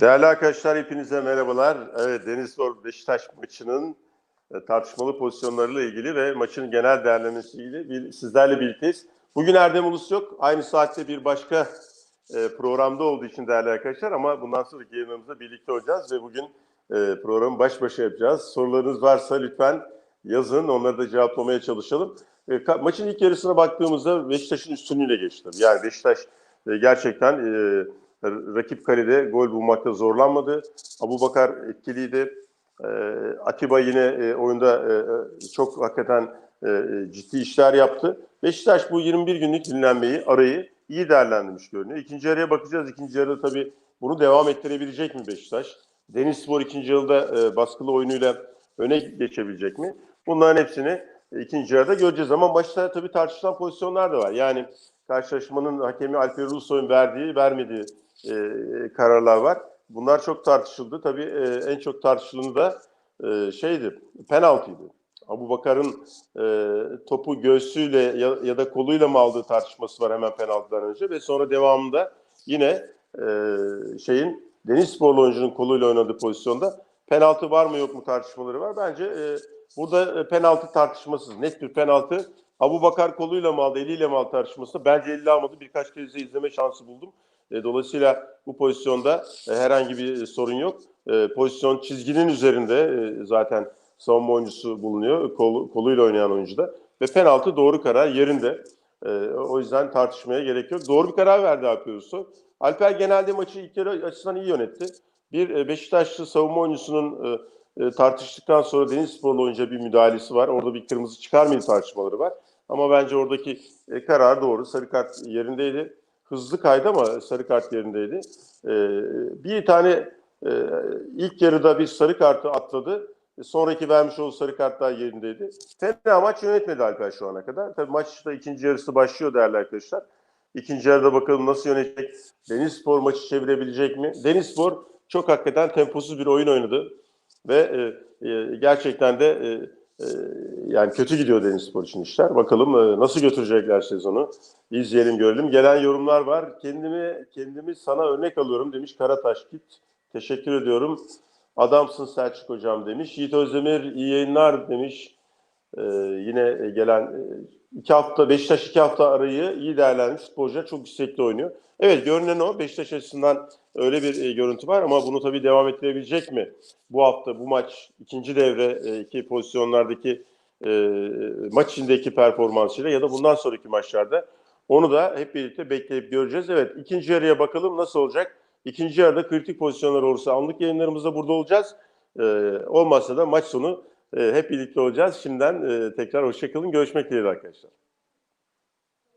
Değerli arkadaşlar hepinize merhabalar. Evet Denizspor Beşiktaş maçının e, tartışmalı pozisyonlarıyla ilgili ve maçın genel değerlenmesiyle bir, sizlerle birlikteyiz. Bugün Erdem Ulus yok. Aynı saatte bir başka e, programda olduğu için değerli arkadaşlar ama bundan sonraki yayınlarımızda birlikte olacağız ve bugün e, programı baş başa yapacağız. Sorularınız varsa lütfen yazın. Onları da cevaplamaya çalışalım. E, maçın ilk yarısına baktığımızda Beşiktaş'ın üstünlüğüyle geçti. Yani Beşiktaş e, gerçekten e, rakip kalede gol bulmakta zorlanmadı. Abu Bakar etkiliydi. E, Atiba yine e, oyunda e, e, çok hakikaten ciddi işler yaptı. Beşiktaş bu 21 günlük dinlenmeyi, arayı iyi değerlendirmiş görünüyor. İkinci yarıya bakacağız. İkinci yarıda tabii bunu devam ettirebilecek mi Beşiktaş? Denizspor ikinci yarıda e, baskılı oyunuyla öne geçebilecek mi? Bunların hepsini ikinci yarıda göreceğiz ama maçta tabii tartışılan pozisyonlar da var. Yani karşılaşmanın hakemi Alper Ulusoy'un verdiği, vermediği e, kararlar var. Bunlar çok tartışıldı. Tabii e, en çok tartışılanı da e, şeydi, penaltıydı. Abu Bakar'ın e, topu göğsüyle ya, ya da koluyla mı aldığı tartışması var hemen penaltıdan önce ve sonra devamında yine e, şeyin Denizsporlu oyuncunun koluyla oynadığı pozisyonda penaltı var mı yok mu tartışmaları var. Bence e, burada e, penaltı tartışmasız. Net bir penaltı. Abu Bakar koluyla mı aldı, eliyle mi aldı tartışması. Bence elle almadı. Birkaç kez izleme şansı buldum. E, dolayısıyla bu pozisyonda e, herhangi bir sorun yok. E, pozisyon çizginin üzerinde zaten savunma oyuncusu bulunuyor. Kol, koluyla oynayan oyuncuda. Ve penaltı doğru karar yerinde. O yüzden tartışmaya gerek yok. Doğru bir karar verdi Alper Usta. Alper genelde maçı ilk yarı açısından iyi yönetti. Bir Beşiktaşlı savunma oyuncusunun tartıştıktan sonra Denizsporlu oyuncuya bir müdahalesi var. Orada bir kırmızı çıkar mıydı tartışmaları var. Ama bence oradaki karar doğru. Sarı kart yerindeydi. Hızlı kaydı ama sarı kart yerindeydi. E, bir tane e, ilk yarıda bir sarı kartı atladı. Sonraki vermiş olduğu sarı kartlar yerindeydi. Fena maç yönetmedi Alper şu ana kadar. Tabii maçta ikinci yarısı başlıyor değerli arkadaşlar. İkinci yarıda bakalım nasıl yönetecek. Denizspor maçı çevirebilecek mi? Denizspor çok hakikaten temposuz bir oyun oynadı. Ve e, e, gerçekten de e, yani kötü gidiyor Denizspor için işler. Bakalım e, nasıl götürecekler sezonu. İzleyelim görelim. Gelen yorumlar var. Kendimi kendimi sana örnek alıyorum demiş Karataş Git. Teşekkür ediyorum. Adamsın Selçuk Hocam demiş. Yiğit Özdemir iyi yayınlar demiş. Ee, yine gelen e, iki hafta Beşiktaş iki hafta arayı iyi değerlendirmiş. Futbolcular çok istekli oynuyor. Evet görünen o. Beşiktaş açısından öyle bir e, görüntü var ama bunu tabii devam ettirebilecek mi? Bu hafta bu maç ikinci devre e, iki pozisyonlardaki e, maç içindeki performansıyla ya da bundan sonraki maçlarda onu da hep birlikte bekleyip göreceğiz. Evet ikinci yarıya bakalım nasıl olacak? İkinci yarıda kritik pozisyonlar olursa anlık yayınlarımızda burada olacağız. Ee, olmazsa da maç sonu e, hep birlikte olacağız. Şimdiden e, tekrar hoşçakalın. Görüşmek dileğiyle arkadaşlar.